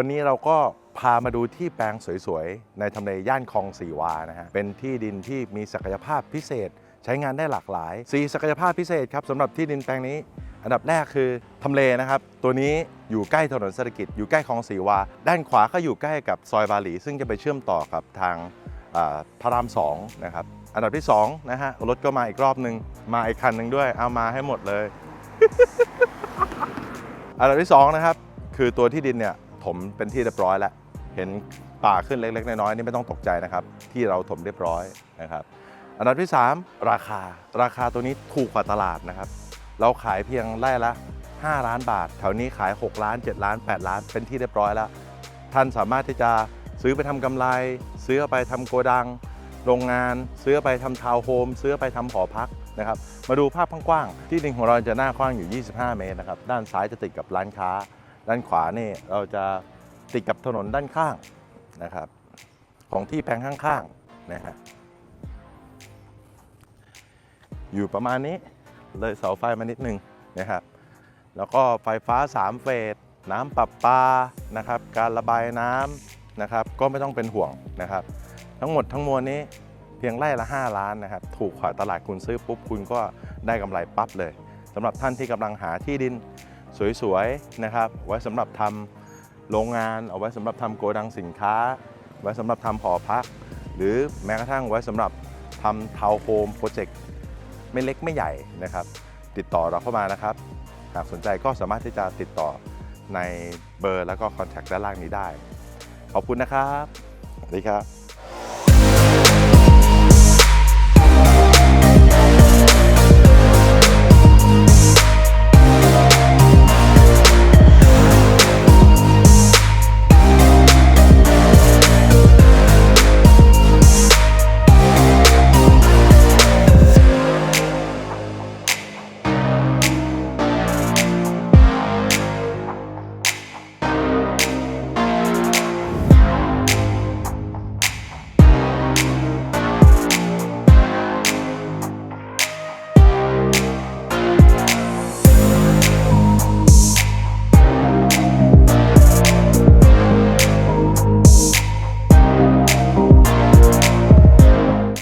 วันนี้เราก็พามาดูที่แปลงสวยๆ ในทำเลย่านคลองสีวานะฮะ เป็นที่ดินที่มีศักยภาพพิเศษ ใช้งานได้หลากหลาย 4 ศักยภาพพิเศษครับสำหรับที่ดินแปลงนี้ อันดับแรกคือทำเลนะครับ ตัวนี้อยู่ใกล้ถนนเศรษฐกิจ อยู่ใกล้คลองสีวา ด้านขวาก็อยู่ใกล้กับซอยบาหลี ซึ่งจะไปเชื่อมต่อกับทางอ่าพระรามสองนะครับ อันดับที่สองนะฮะ รถก็มาอีกรอบหนึ่งมาอีกคันหนึ่งด้วย เอามาให้หมดเลย อันดับที่สองนะครับ คือตัวที่ดินเนี่ย ถมเป็นที่เรียบร้อยแล้ว เห็นป่าขึ้นเล็ก ๆ น้อยๆนี่ไม่ต้องตกใจนะครับ ที่เราถมเรียบร้อยนะครับ อันดับที่ 3 ราคา ราคาตัวนี้ถูกกว่าตลาดนะครับ เราขายเพียงไร่ละ 5 ล้านบาท แถวนี้ขาย 6 ล้าน 7 ล้าน 8 ล้าน เป็นที่เรียบร้อยแล้ว ท่านสามารถที่จะซื้อไปทำกำไร ซื้อไปทำโกดัง โรงงาน ซื้อไปทำทาวน์โฮม ซื้อไปทำหอพักนะครับ มาดูภาพกว้างๆ ที่ดินของเราจะหน้ากว้างอยู่ 25 เมตรนะครับ ด้านซ้ายจะติดกับร้านค้า ด้านขวานี่เราจะติดกับถนนด้านข้างนะครับ ของที่แปลงข้างๆนะฮะอยู่ประมาณนี้เลยเสาไฟมานิดนึงนะครับ แล้วก็ไฟฟ้า 3 เฟส น้ำประปานะครับ การระบายน้ำนะครับ ก็ไม่ต้องเป็นห่วงนะครับ ทั้งหมดทั้งมวลนี้เพียงไร่ละ 5 ล้านนะครับ ถูกกว่าตลาดคุณซื้อปุ๊บคุณก็ได้กำไรปั๊บเลยสำหรับท่านที่กำลังหาที่ดิน สวยๆนะครับไว้สำหรับทำโรงงานเอาไว้สำหรับทำโกดังสินค้า ไว้สำหรับทำหอพัก หรือแม้กระทั่งไว้สำหรับทำทาวน์โฮมโปรเจกต์ไม่เล็กไม่ใหญ่นะครับ ติดต่อเราเข้ามานะครับ หากสนใจก็สามารถที่จะติดต่อในเบอร์แล้วก็คอนแทคด้านล่างนี้ได้ ขอบคุณนะครับสวัสดีครับ